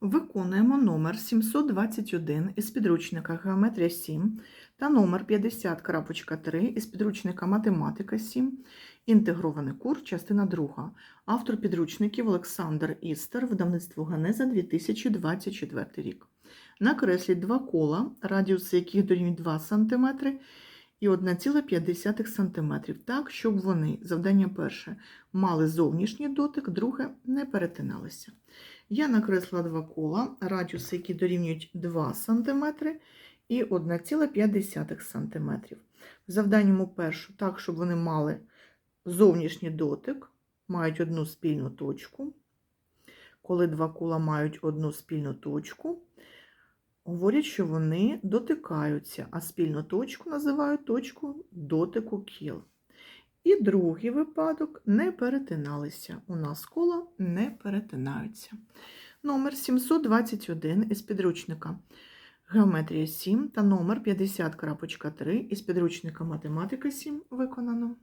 Виконуємо номер 721 із підручника Геометрія 7 та номер 50.3 із підручника Математика 7, інтегрований курс, частина 2. Автор підручників Олександр Істер, видавництво Генеза 2024 рік. Накресліть два кола, радіуси яких дорівнюють 2 см і 1,5 см, так, щоб вони, завдання перше, мали зовнішній дотик, друге не перетиналися. Я накреслила два кола, радіуси, які дорівнюють 2 см і 1,5 см. В завданньому першу, так, щоб вони мали зовнішній дотик, мають одну спільну точку. Коли два кола мають одну спільну точку, говорять, що вони дотикаються, а спільну точку називають точку дотику кіл. І другий випадок не перетиналися. У нас кола не перетинаються. Номер 721 із підручника Геометрія 7 та номер 50.3 із підручника Математика 7 виконано.